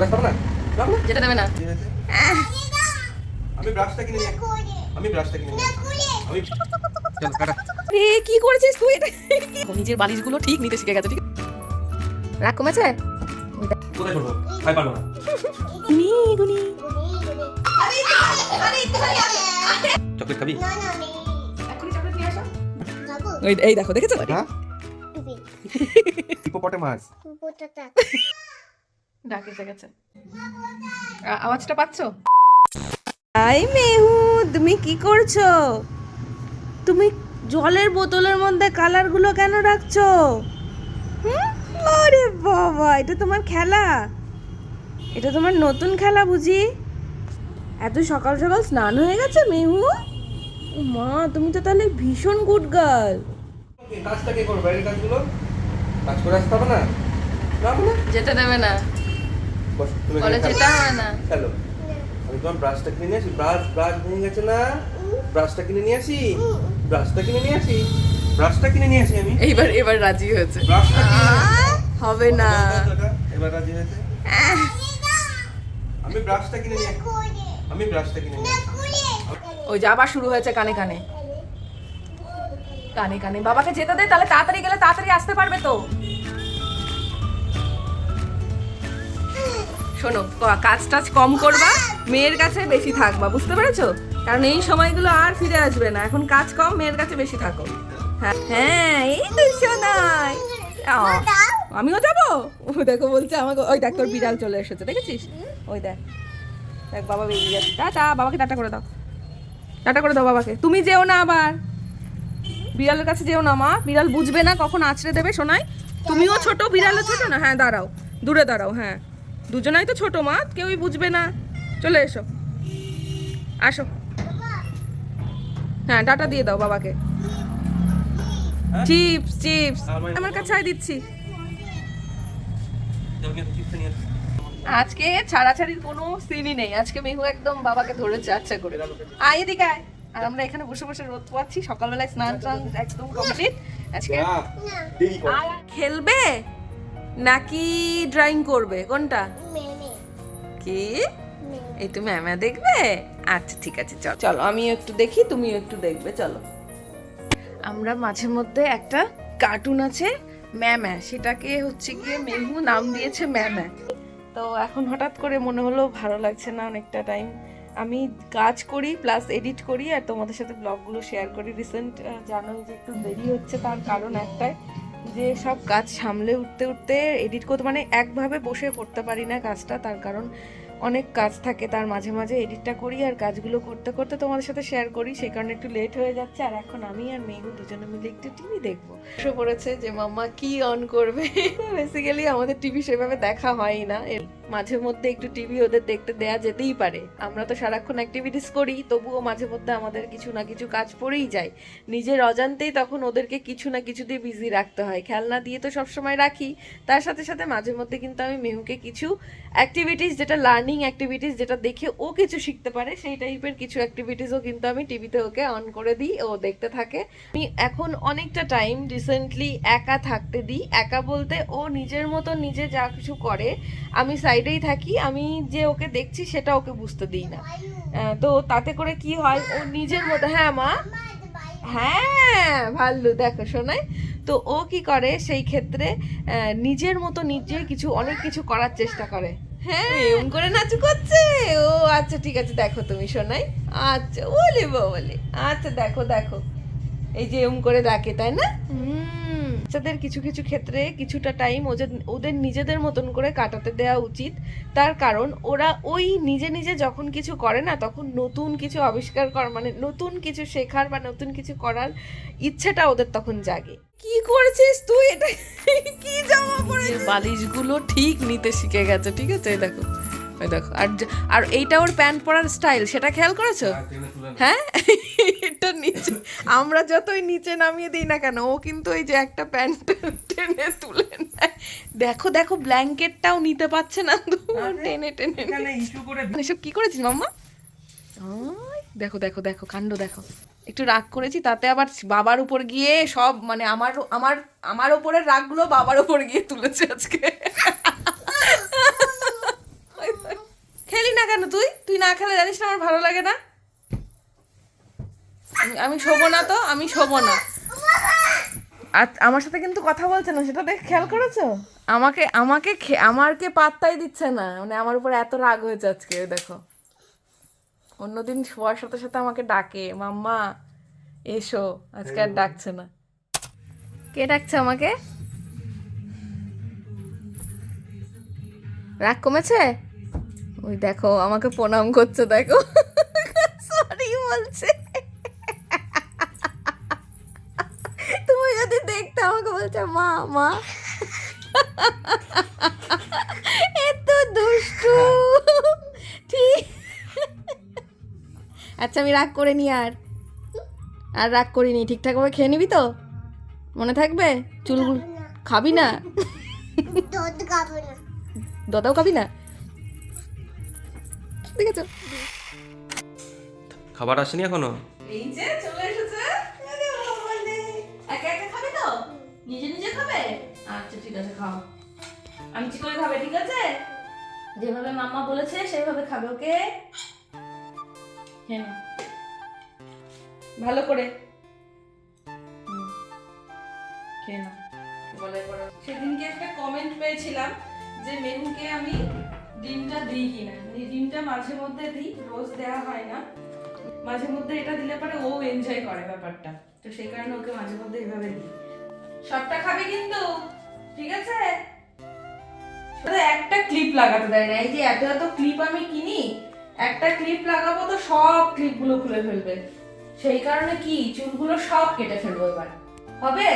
Brush না? যেটা দেবে না। আমি ব্রাশটা কিনে নিয়ে আমি ব্রাশটা কিনে নিয়ে আমি চল কাটা। রে কি করেছিস তুই? এটা ও নিজের বালিশগুলো ঠিক নিতে শিখে গেছে ঠিক? রাগ কমেছে? কোথায় করব? খাই পারব না। গুনি গুনি। চকলেট খাবি? এই দেখো দেখেছ? হ্যাঁ। হিপোপটেমাস। ডাক এসে গেছে। আওয়াজটা পাচ্ছো? আই মেহু তুমি কি করছ? তুমি জলের বোতলের মধ্যে কালারগুলো কেন রাখছো? আরে বাবা এটা তোমার খেলা। এটা তোমার নতুন খেলা বুঝি। এত সকাল সকাল স্নান হয়ে গেছে মেহু? ও মা তুমি তো তাহলে ভীষণ গুড গার্ল কাজটা কে করবে? বাইরের কাজগুলো? কাজ করে আসতে হবে না? যেতে দেবে না। বস তুমি বলে এখানে যেতে খেলো। না। খেলো। আমি তোমার ব্রাশটা কিনে নিয়ে আসি ব্রাশ ব্রাশ ভেঙে গেছে না? ব্রাশটা কিনে নিয়ে আসি ব্রাশটা কিনে নিয়ে আসি ব্রাশটা কিনে নিয়ে আসি আমি। এইবার এবার রাজি হয়েছে। ব্রাশটা। হবে না। এবার রাজি হয়েছে? আমি ব্রাশটা কিনে নিয়ে আমি ব্রাশটা কিনে নিয়ে ওই যে আবার শুরু হয়েছে কানে কানে। কানে কানে। বাবাকে যেতে দে তাহলে তাড়াতাড়ি গেলে তাড়াতাড়ি আসতে পারবে তো। শোনো কাজ টাজ কম করবা, মেয়ের কাছে বেশি থাকবা, বুঝতে পেরেছ? কারণ এই সময়গুলো আর ফিরে আসবে না। এখন কাজ কম, মেয়ের কাছে বেশি থাকো। হ্যাঁ হ্যাঁ এই তো শোনাই আমিও যাব? ও দেখো বলছে আমাকে, ওই দেখ তোর বিড়াল চলে এসেছে, দেখেছিস? ওই দেখ। দেখ, বাবা বেরিয়ে যাচ্ছে টাটা, বাবাকে টাটা করে দাও। টাটা করে দাও বাবাকে। তুমি যেও না আবার। বিড়ালের কাছে যেও না মা। বিড়াল বুঝবে না কখন আছড়ে দেবে শোনাই তুমিও ছোট, বিড়ালও ছোট না? হ্যাঁ দাঁড়াও। দূরে দাঁড়াও হ্যাঁ। দুজনাই তো ছোট মা কেউই বুঝবে না। চলে এসো। আসো। হ্যাঁ ডাটা দিয়ে দাও বাবাকে। Chips chips. আমার- কাছে দিচ্ছি। আজকে ছাড়াছাড়ির কোনো সিনই নেই। আজকে মেহু একদম বাবাকে ধরেছে আচ্ছা করে। আয় এদিকে আয়। আর আমরা এখানে বসে বসে রোদ পাচ্ছি সকালবেলায় স্নান টান একদম কমপ্লিট আজকে খেলবে? নাকি ড্রয়িং করবে? কোনটা? কি? এই তুমি ম্যামা দেখবে? আচ্ছা ঠিক আছে চলো। চলো আমি একটু দেখি তুমিও একটু দেখবে চলো। আমরা মাঝে মধ্যে একটা কার্টুন আছে ম্যামা সেটাকে হচ্ছে গিয়ে মেহু নাম দিয়েছে ম্যামা তো এখন হঠাৎ করে মনে হলো ভালো লাগছে না অনেকটা টাইম আমি কাজ করি প্লাস এডিট করি আর তোমাদের সাথে ব্লগগুলো শেয়ার করি। রিসেন্ট জানো যে একটু দেরি হচ্ছে তার কারণ একটাই। যে সব কাজ সামলে উঠতে উঠতে এডিট করতে মানে একভাবে বসে করতে পারি না কাজটা, তার কারণ অনেক কাজ থাকে, তার মাঝে মাঝে এডিটটা করি আর কাজগুলো করতে করতে তোমাদের সাথে শেয়ার করি, সেই কারণে একটু লেট হয়ে যাচ্ছে। আর এখন আমি আর মেঘু দুজনে মিলে একটু টিভি দেখব। এসে পড়েছে যে, মাম্মা কি অন করবে? বেসিক্যালি আমাদের টিভি সেভাবে দেখা হয় না। মাঝে মধ্যে একটু টিভি ওদের দেখতে দেয়া যেতেই পারে। আমরা তো সারাক্ষণ অ্যাক্টিভিটিস করি, তবুও মাঝে মধ্যে আমাদের কিছু না কিছু কাজ পড়েই যায়। নিজের অজান্তেই তখন ওদেরকে কিছু না কিছু দিয়ে বিজি রাখতে হয়। খেলনা দিয়ে তো সবসময় রাখি। তার সাথে সাথে মাঝে মধ্যে কিন্তু আমি মেহুকে কিছু অ্যাক্টিভিটিস যেটা লার্নিং অ্যাক্টিভিটিস যেটা দেখে ও কিছু শিখতে পারে, সেই টাইপের কিছু অ্যাক্টিভিটিসও কিন্তু আমি টিভিতে ওকে অন করে দিই, ও দেখতে থাকে। আমি এখন অনেকটা টাইম রিসেন্টলি একা থাকতে দিই। একা বলতে ও নিজের মতো নিজে যা কিছু করে, আমি সাইডেই থাকি, আমি যে ওকে দেখছি সেটা ওকে বুঝতে দিই না। তো তাতে করে কি হয়, ও নিজের মতো হ্যাঁ মা? হ্যাঁ ভাল্লু, দেখো শোনাই তো ও কি করে, সেই ক্ষেত্রে নিজের মতো নিজে কিছু, অনেক কিছু করার চেষ্টা করে। হ্যাঁ করে নাচু করছে। ও আচ্ছা ঠিক আছে, দেখো তুমি শোনাই আচ্ছা বলে বলে আচ্ছা দেখো দেখো। এই যে এরকম করে ডাকে, তাই না? হুম। বাচ্চাদের কিছু কিছু ক্ষেত্রে কিছুটা টাইম ওদের ওদের নিজেদের মতন করে কাটাতে দেওয়া উচিত। তার কারণ ওরা ওই নিজে নিজে যখন কিছু করে না তখন নতুন কিছু আবিষ্কার কর মানে নতুন কিছু শেখার বা নতুন কিছু করার ইচ্ছেটা ওদের তখন জাগে। কি করেছিস তুই? এটা কি জামা পরেছিস বালিশগুলো ঠিক নিতে শিখে গেছে ঠিক আছে? এই দেখো। ওই দেখো আর আর এইটা ওর প্যান্ট পরার স্টাইল সেটা খেয়াল করেছ? নাও। হ্যাঁ? এটা নিচে আমরা যতই নিচে নামিয়ে দিই না কেন ও কিন্তু এই যে একটা প্যান্ট টেনে তুলে নেয়। দেখো দেখো ব্ল্যাঙ্কেটটাও নিতে পারছে না টেনে টেনে এসব কি করেছিস মাম্মা? ওই, দেখো দেখো দেখো কাণ্ড দেখো। একটু রাগ করেছি তাতে আবার বাবার উপর গিয়ে সব মানে আমার আমার আমার ওপরের রাগগুলো বাবার ওপর গিয়ে তুলেছে আজকে। না কেন তুই? তুই না খেলে জানিস না আমার ভালো লাগে না? আমি- শোবো না তো, আমি শোবো না। আমার সাথে কিন্তু কথা বলছে না, সেটা দেখ খেয়াল করেছ? আমাকে আমাকে আমারকে পাত্তাই দিচ্ছে না। মানে আমার উপর এত রাগ হয়েছে আজকে, দেখো। অন্যদিন শোয়ার সাথে সাথে আমাকে ডাকে, মাম্মা, এসো। আজকে আর ডাকছে না। কে ডাকছে আমাকে? রাগ কমেছে? ওই দেখো আমাকে প্রণাম করছে দেখো। সরি বলছে। তুমি যদি দেখতে আমাকে বলছে মা মা। এত দুষ্টু। ঠিক। আচ্ছা আমি রাগ করে নি আর। আর রাগ করিনি। ঠিকঠাকভাবে খেয়ে নিবি তো? মনে থাকবে? চুলগুলো খাবি না? দুধ খাব না। দাদাও খাবি না? ঠিক আছে খাবার আসেনি এখনও? এই যে চলে এসেছে। আরে একা একা খাবে তো? নিজে নিজে খাবে? আচ্ছা ঠিক আছে খাও। আমিচি করে খাবে ঠিক আছে? যেভাবে মাম্মা বলেছে সেভাবে খাবে ওকে? হ্যাঁ। ভালো করে। সেদিনকে একটা কমেন্ট পেয়েছিলাম যে মেহুকে আমি ডিমটা দিই কিনা? এই ডিমটা মাঝে মধ্যে দিই, রোজ দেওয়া হয় না। মাঝে মধ্যে এটা দিলে পরে ও এনজয় করে ব্যাপারটা। তো সেই কারণে ওকে মাঝে মধ্যে এইভাবে দিই। সবটা খাবে কিন্তু, ঠিক আছে? একটা ক্লিপ লাগাতে দেয় না, এই যে এত এত ক্লিপ আমি কিনি, একটা ক্লিপ লাগাবো তো সব ক্লিপগুলো খুলে ফেলবে। সেই কারণে কি, চুলগুলো সব কেটে ফেলব এবার। হবে?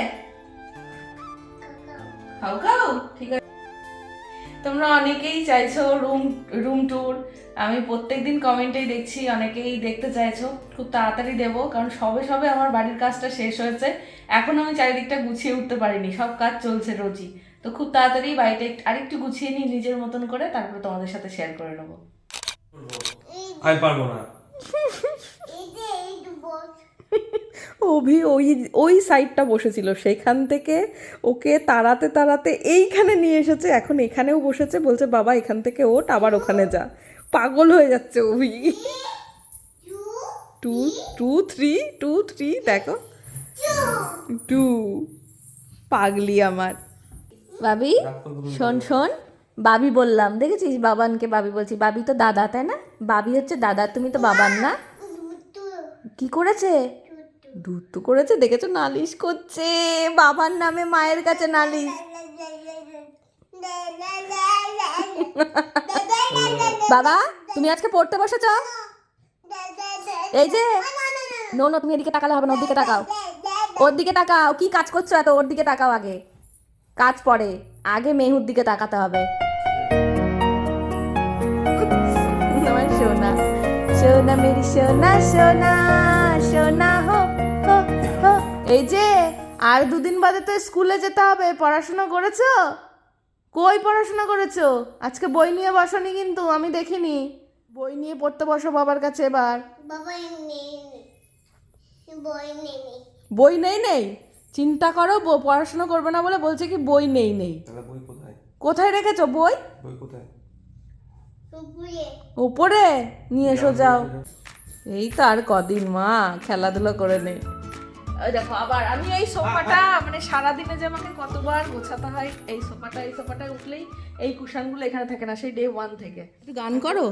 খাও খাও, ঠিক আছে? তোমরা অনেকেই চাইছো রুম রুম ট্যুর আমি প্রত্যেকদিন কমেন্টেই দেখছি অনেকেই দেখতে চাইছো। খুব তাড়াতাড়ি দেবো কারণ সবে সবে আমার বাড়ির কাজটা শেষ হয়েছে। এখন আমি চারিদিকটা গুছিয়ে উঠতে পারিনি সব কাজ চলছে রোজই। তো খুব তাড়াতাড়ি বাড়িটা একটু- আরেকটু গুছিয়ে নিই নিজের মতন করে তারপরে তোমাদের সাথে শেয়ার করে নেব। আমি পারব না। অভি, ওই ওই সাইডটা বসেছিল। সেখান থেকে ওকে তাড়াতে তাড়াতে এইখানে নিয়ে এসেছে। এখন এখানেও বসেছে। বলছে, বাবা, এখান থেকে ওঠ, আবার ওখানে যা। পাগল হয়ে যাচ্ছে Abhi. Two two three two three দেখো। টু পাগলি আমার। বাবি শোন শোন বাবি বললাম, দেখেছিস? বাবানকে বাবি বলছি বাবি তো দাদা, তাই না? বাবি হচ্ছে দাদা, তুমি তো বাবান না? কি করেছে? দুধ তো করেছে, দেখেছ? নালিশ করছে। বাবার নামে মায়ের কাছে নালিশ। বাবা, তুমি আজকে পড়তে বসেছ? এই যে। নো নো, তুমি এদিকে তাকালে হবে না, ওর দিকে তাকাও। ওর দিকে তাকাও। কি কাজ করছ এত? ওর দিকে তাকাও আগে। কাজ পড়ে। আগে মেহুর দিকে তাকাতে হবে। সোনা সোনা, মেরি সোনা সোনা সোনা হো হো হো এই যে আর দুদিন বাদে তো স্কুলে যেতে হবে। পড়াশোনা করেছ? কই পড়াশোনা করেছ? আজকে বই নিয়ে বসনি কিন্তু আমি দেখিনি। বই নিয়ে পড়তে বসো বাবার কাছে এবার। নেই বই নেই। নেই নেই? চিন্তা করো ব- পড়াশোনা করবে না বলে বলছে কি বই নেই নেই। কোথায়? রেখেছো বই? বই উপরে। উপরে? নিয়ে এসো যাও। এই তো আর কদিন মা খেলাধুলো করে নে ওই দেখো আবার আমি এই সোফাটা মানে সারাদিনে যে আমাকে কতবার গোছাতে হয় এই সোফাটা এই সোফাটা উঠলেই এই কুশানগুলো এখানে থাকে না সেই ডে ওয়ান থেকে। গান করো।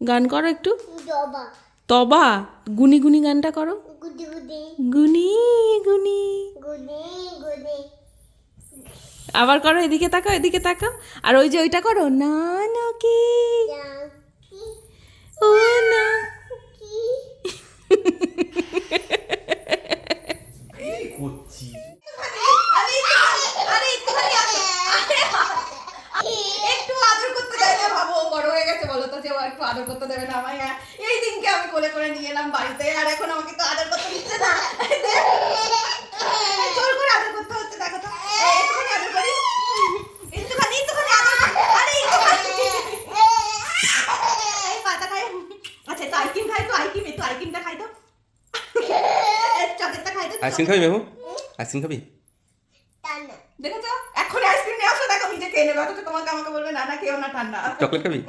গান করো একটু। তবা। গুনি গুনি গানটা করো। গুনি গুনি। আবার করো এদিকে তাকাও এদিকে তাকাও। আর ওই যে ওইটা করো না না কি কি ও না কি করছি একটু আদর করতে দেয় না ভাবো ও বড় হয়ে গেছে বলো তো যে ও একটু আদর করতে দেবে না আমায় হ্যাঁ, এই দিনকে আমি কোলে করে নিয়ে এলাম বাড়িতে আর এখন আমাকে তো আদর করতে দিচ্ছে না। জোর করে আদর করতে হচ্ছে দেখো তো। এই, একটুখানি আদর করি। একটুখানি একটুখানি আদর আরে একটুখানি। পাতা খাই। আচ্ছা তো আইসক্রিম খাই তো আইসক্রিম একটু আইসক্রিমটা খাই তো। চকলেটটা খাই তো। আইসক্রিম খাবি মেহু আইসক্রিম খাবি? দেখেছ? এখন আইসক্রিম নিয়ে আসো দেখো নিজে খেয়ে নেবে। অথচ তোমাকে আমাকে বলবে না না কেউ না ঠান্ডা। চকলেট খাবি?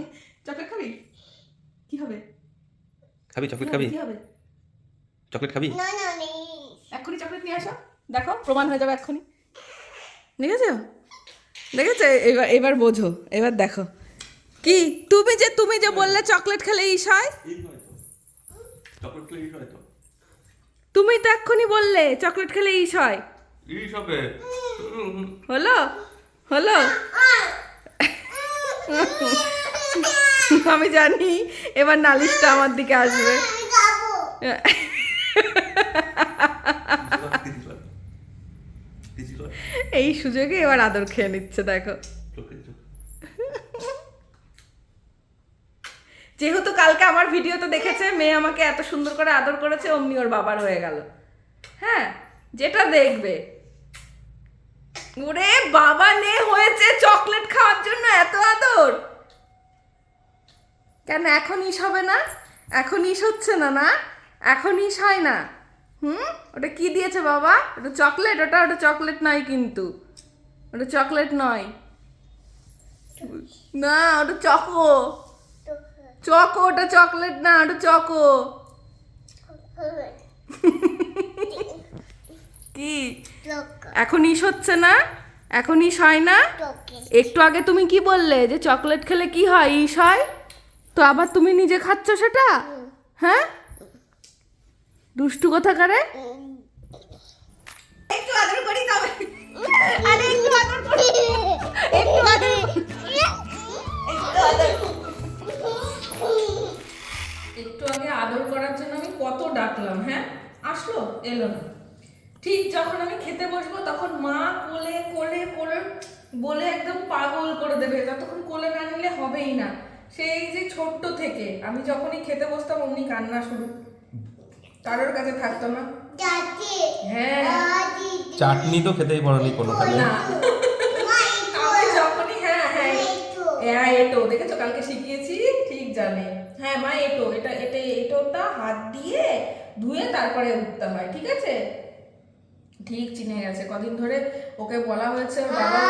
কি হবে খাবি চকলেট খাবি কি হবে চকলেট খাবি No, no, no. এক্ষুনি চকলেট নিয়ে আসো দেখো প্রমাণ হয়ে যাবে এক্ষুনি দেখেছ দেখেছ এবার এবার বোঝো এবার দেখো কি তুমি যে তুমি যে বললে চকলেট খেলে ইস হয় চকলেট খেলে ইস হয় তো তুমি তো এক্ষুনি বললে চকলেট খেলে ইস হয় হলো হলো আমি জানি এবার নালিশটা আমার দিকে আসবে। এই সুযোগে এবার আদর খেয়ে নিচ্ছে দেখো। যেহেতু কালকে আমার ভিডিওতে দেখেছে মেয়ে আমাকে এত সুন্দর করে আদর করেছে অমনি ওর বাবার হয়ে গেল। হ্যাঁ যেটা দেখবে। ওরে বাবা নে হয়েছে চকলেট খাওয়ার জন্য এত আদর। কেন এখন ইস হবে না? এখন ইস হচ্ছে না না? এখন ইস হয় না। হুম? ওটা কি দিয়েছে বাবা? ওটা চকলেট ওটা ওটা চকলেট নয় কিন্তু। ওটা চকলেট নয়। না ওটা চকো। চকো ওটা চকলেট না ওটা চকো। কি? এখন ইস হচ্ছে না? এখন ইস হয় না? একটু আগে তুমি কি বললে যে চকলেট খেলে কি হয়? ইস হয়? তো আবার তুমি নিজে খাচ্ছ সেটা? হ্যাঁ? দুষ্টু কথা করে? একটু আদর করি তবে আরে একটু আদর করি। একটু আদর একটু আদর একটু আগে আদর করার জন্য আমি কত ডাকলাম হ্যাঁ? আসলো? এলো না। ঠিক যখন আমি খেতে বসবো তখন মা কোলে কোলে কোলে বলে একদম পাগল করে দেবে। ততক্ষণ কোলে না নিলে হবেই না। সেই যে ছোট্ট থেকে আমি যখনই খেতে বসতাম অমনি কান্না শুরু। কারোর কাছে থাকতো না। হ্যাঁ। চাটনি তো খেতেই পারোনি কোনোখানে। না। আমি যখনই হ্যাঁ হ্যাঁ। হ্যাঁ এটো। দেখেছ? কালকে শিখিয়েছি ঠিক জানে। হ্যাঁ মা এটো। এটা এটা এটোটা হাত দিয়ে ধুয়ে তারপরে উঠতে হয় ঠিক আছে? ঠিক চিনে গেছে। কদিন ধরে ওকে বলা হয়েছে বাবা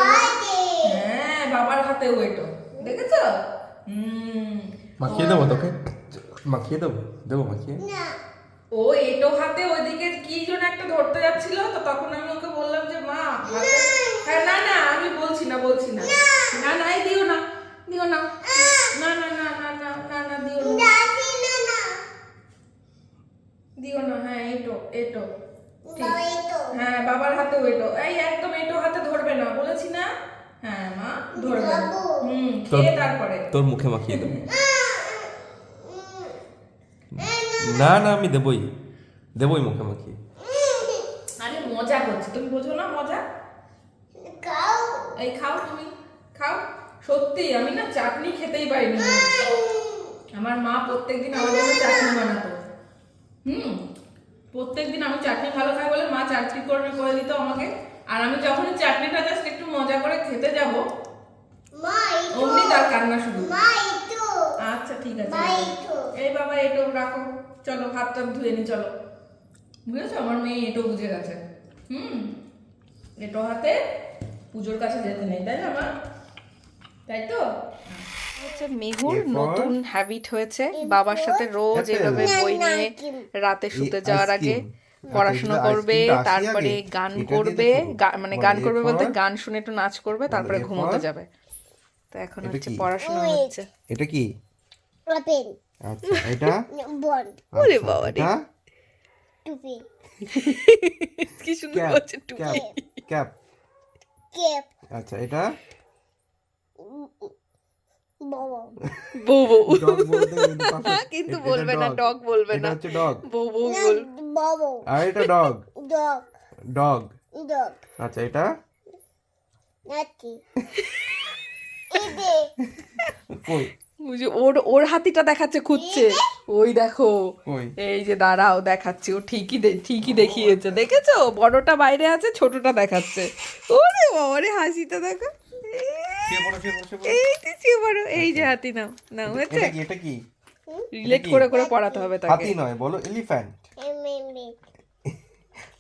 হ্যাঁ বাবার হাতে ও এটো। দেখেছ? মাখিয়ে দেবো তোকে? মাখিয়ে দেবো? দেবো মাখিয়ে? ও এটো হাতে ওইদিকে কি যেন একটা ধরতে যাচ্ছিল তো তখন আমি ওকে বললাম যে মা হ্যাঁ না না আমি বলছি না বলছি না। না। না এই দিও না দিও না। না। না না না না না না দিও না। দিও না হ্যাঁ এটো এটো। ঠিক হ্যাঁ বাবার হাতে এটো। এই একদম এটো হাতে ধরবে না বলেছি না? হ্যাঁ মা? ধরবে। হুম খেয়ে তারপরে। তোর মুখে মাখিয়ে দেবো। না না আমি দেবই। দেবই মুখে মাখিয়ে। আরে মজা করছি। তুমি বোঝো না মজা? খাও। এই খাও তুমি। খাও। সত্যি আমি না চাটনি খেতেই পারিনি। আমার মা প্রত্যেকদিন আমার জন্য চাটনি বানাতো। হুম প্রত্যেকদিন আমি চাটনি ভালো খাই বলে মা চাটনি করে করে দিত আমাকে। আর আমি যখন চাটনিটা জাস্ট একটু মজা করে খেতে যাব অমনি তার কান্না শুরু আচ্ছা ঠিক আছে এই বাবা এটো রাখো। চলো হাত টাত ধুয়ে নি চলো। বুঝেছ? আমার মেয়ে এটো বুঝে গেছে। হুম? এটো হাতে পুজোর কাছে যেতে নেই তাই না মা? তাই তো? হচ্ছে মেহুর নতুন হ্যাবিট হয়েছে। বাবার সাথে রোজ এভাবে বই নিয়ে রাতে শুতে যাওয়ার আগে। পড়াশোনা করবে তারপরে মানে গান করবে মানে গান করবে বলতে গান শুনে একটু নাচ করবে তারপরে ঘুমোতে যাবে। তো এখন হচ্ছে পড়াশোনা হচ্ছে। এটা কি? আচ্ছা এটা? বল বাবা রে টুপি কি সুন্দর হচ্ছে টুপি ক্যাপ ক্যাপ আচ্ছা এটা? বউ বউ। কিন্তু বলবে না ডগ বলবে না। বউ বউ বলবে বল আর এটা ডগ? ডগ। আচ্ছা এটা? কই? ওই যে ওর ওর হাতিটা দেখাচ্ছে খুঁজছে। ওই দেখো। এই যে দাঁড়াও দেখাচ্ছি। ও ঠিকই ঠিকই দেখিয়েছে। দেখেছ? বড়টা বাইরে আছে ছোটটা দেখাচ্ছে। ওরে বাবারে হাসিটা দেখো? এই বড়? এই যে হাতি নাও নাও হয়েছে? কি এটা কি? রিলেট করে করে পড়াতে হবে তাকে। হাতি নয় বলো এলিফ্যান্ট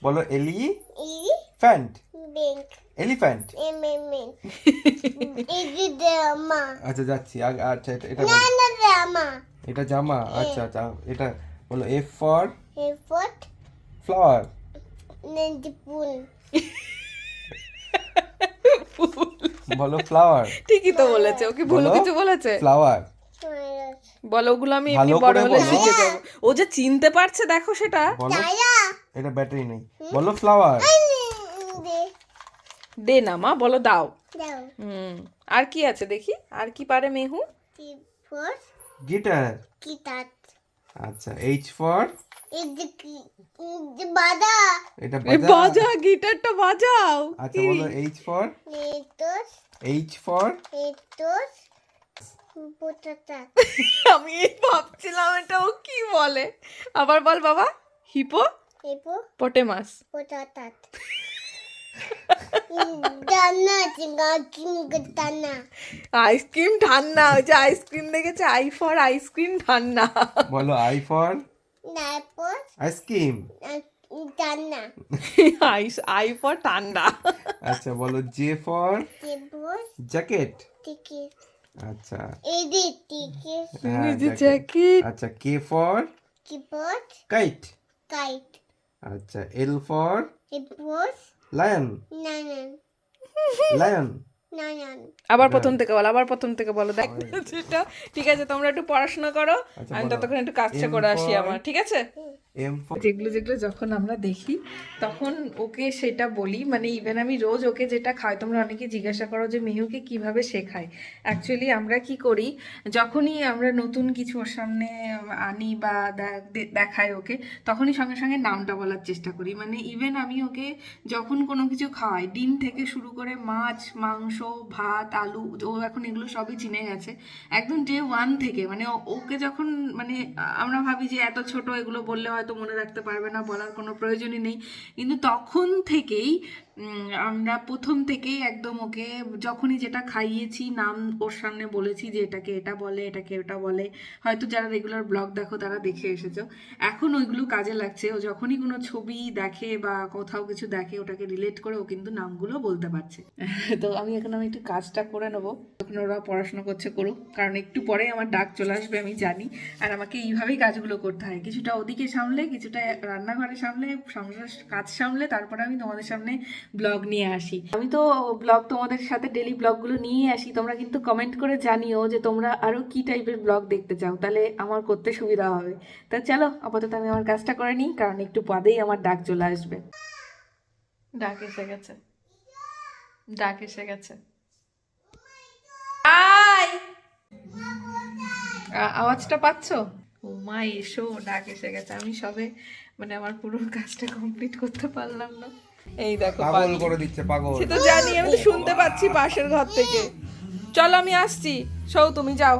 বলো এলিফ্যান্ট Bink. এলিফ্যান্ট. আচ্ছা যাচ্ছি। আচ্ছা এটা এটা. এটা জামা। আচ্ছা আচ্ছা এটা বলো F for A foot. Flower pun. বলো ফ্লাওয়ার ঠিকই তো বলেছে ওকে ভুল বলো। কিছু বলেছে। ফ্লাওয়ার বলো ওগুলো আমি এমনি বড় হলে শিখে যাব। ও যে চিনতে পারছে দেখো সেটা। এটা ব্যাটারি নেই। বলো ফ্লাওয়ার। দে। না মা বলো দাও। হুম আর কি আছে দেখি? আর কি পারে মেহু? গিটার। আচ্ছা এইচ ফর bada. এটা বাজা। বাজা গিটারটা বাজাও। আচ্ছা বলো এইচ ফর এইচ ফর. আমি ভাবছিলাম এটা ও কি বলে। আবার বল বাবা হিপো? Ibu. পটেমাস। ke আইসক্রিম ঠান্ডা ওই যে আইসক্রিম দেখেছে আই ফর আইসক্রিম ঠান্ডা। বলো I for. Ice cream. Tanah. Ice I for ঠান্ডা। আচ্ছা বলো জে ফর. জ্যাকেট? Tikis. আচ্ছা. হ্যাঁ, আচ্ছা কে ফর Kibot. কাইট আচ্ছা এল ফর লায়ন. লায়ন আবার প্রথম থেকে বলো আবার প্রথম থেকে বলো দেখ ঠিক আছে তোমরা একটু পড়াশোনা করো আচ্ছা, আমি। ততক্ষণ একটু কাজটা করে আসি আমার ঠিক আছে? যেগুলো যেগুলো যখন আমরা দেখি, তখন ওকে সেটা বলি। মানে ইভেন আমি রোজ ওকে যেটা খাই, তোমরা অনেকে জিজ্ঞাসা করো যে, মেহুকে কীভাবে শেখায় অ্যাকচুয়ালি আমরা কি করি, যখনই আমরা নতুন কিছু ওর সামনে আনি বা দেখাই ওকে, তখনই সঙ্গে সঙ্গে নামটা বলার চেষ্টা করি। মানে ইভেন আমি ওকে যখন কোনো কিছু খাওয়াই ডিম থেকে শুরু করে মাছ, মাংস, ভাত, আলু, ও এখন এগুলো সবই চিনে গেছে। একদম ডে ওয়ান থেকে মানে ওকে যখন মানে আমরা ভাবি যে, এত ছোট, এগুলো বললে হয়তো মনে রাখতে পারবে না বলার কোনো প্রয়োজনই নেই। কিন্তু তখন থেকেই আমরা প্রথম থেকেই একদম ওকে যখনই যেটা খাইয়েছি, নাম ওর সামনে বলেছি যে এটাকে এটা বলে, এটাকে ওটা বলে। হয়তো যারা রেগুলার ব্লগ দেখো তারা দেখে এসেছ। এখন ওইগুলো কাজে লাগছে। ও যখনই কোনো ছবি দেখে বা কোথাও কিছু দেখে ওটাকে রিলেট করে ও কিন্তু নামগুলো বলতে পারছে। তো আমি এখন আমি একটু কাজটা করে নেব। তখন ওরা পড়াশোনা করছে করুক, কারণ একটু পরে আমার ডাক চলে আসবে, আমি জানি। আর আমাকে এইভাবেই কাজগুলো করতে হয়। কিছুটা ওদিকে সামলে, কিছুটা রান্নাঘরে সামলে, সংসার কাজ সামলে, তারপরে আমি তোমাদের সামনে ব্লগ নিয়ে আসি। আমি তো ব্লগ তোমাদের সাথে ডেলি ব্লগগুলো নিয়ে আসি তোমরা কিন্তু কমেন্ট করে জানিও যে তোমরা আরও কি টাইপের ব্লগ দেখতে চাও তাহলে আমার করতে সুবিধা হবে। তা চলো আপাতত আমি আমার কাজটা করে নিই কারণ একটু পদেই আমার ডাক চলে আসবে। ডাক এসে গেছে। ডাক এসে গেছে। আওয়াজটা পাচ্ছ? ও মা এসো ডাক এসে গেছে। আমি সবে মানে আমার পুরো কাজটা কমপ্লিট করতে পারলাম না। এই দেখো পাগল করে দিচ্ছে পাগল। সে তো জানি আমি তো শুনতে পাচ্ছি পাশের ঘর থেকে। চলো আমি আসছি। সৌ তুমি যাও।